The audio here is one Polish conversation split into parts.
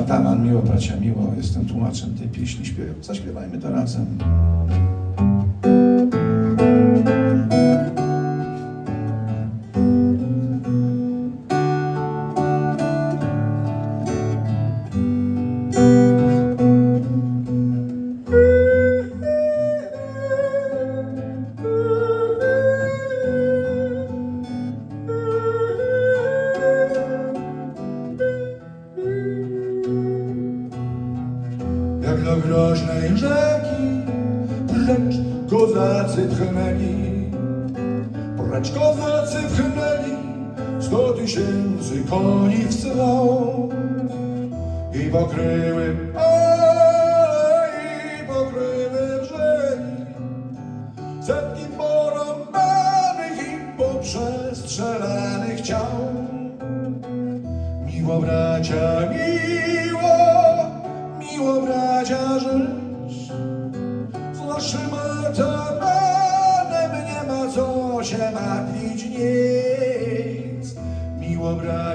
Ataman, miło bracia, miło, jestem tłumaczem tej pieśni, śpiew. Zaśpiewajmy to razem. Do groźnej rzeki. Precz kozacy pchnęli. Precz kozacy pchnęli. Sto tysięcy koni w I pokryły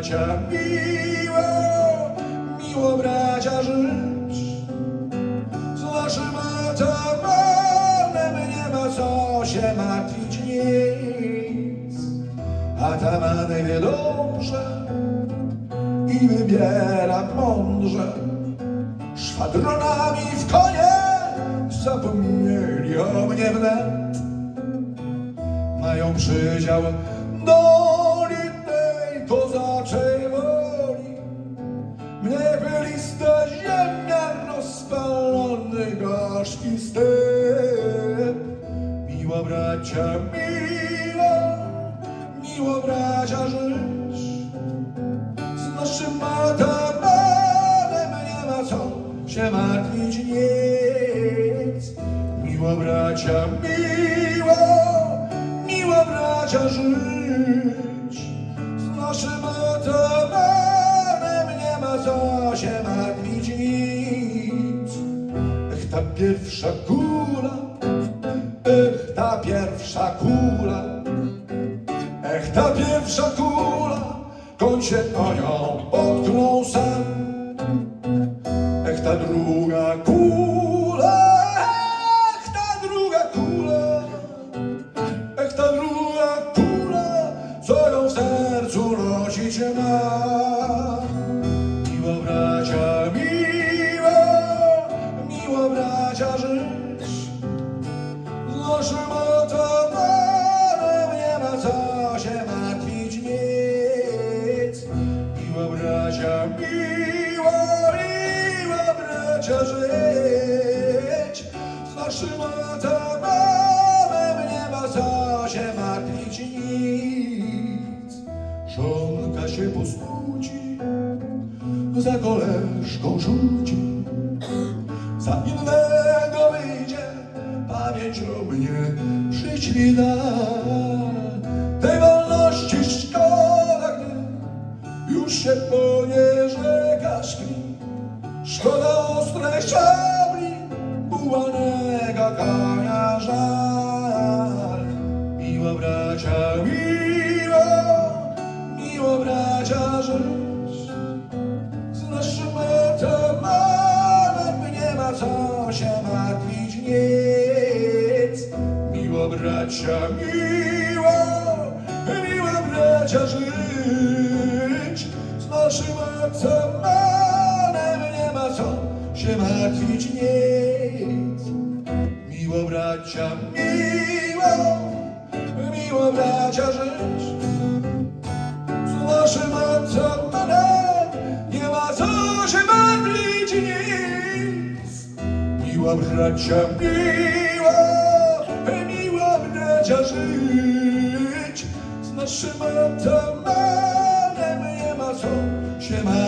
bracia, miło, miło bracia żyć. Z naszym atamanem nie ma co się martwić nic. Atamany wie dobrze, i wybiera mądrze. Szwadronami w konie zapomnieli o mnie wnet. Mają przydział tej kozaczej woli. Mnie wylista ziemia rozpalony gorzki styp. Miło bracia, miło, miło bracia żyć. Z naszym atamanem nie ma co się martwić nic. Miło bracia, miło, miło bracia żyć. Atamanem nie ma co się martwić nic. Ech, ta pierwsza kula, ech, ta pierwsza kula. Ech, ta pierwsza kula, koń się o nią potknął sam. Ech, ta druga kula, Z naszym atamanem nie ma co się martwić nic. Żonka się posmuci, za koleżką rzuci. Za innego wyjdzie, pamięć o mnie żyć konia żal. Miło bracia, miło, miło bracia żyć. Z naszym atamanem nie ma co się martwić nic. Miło bracia, miło, miło bracia żyć. Z naszym atamanem Miło bracia, miło, miło bracia żyć. Z naszym atamanem nie ma co się martwić nic. Miła bracia, miła, miła bracia żyć. Z naszym atamanem nie ma co się martwić.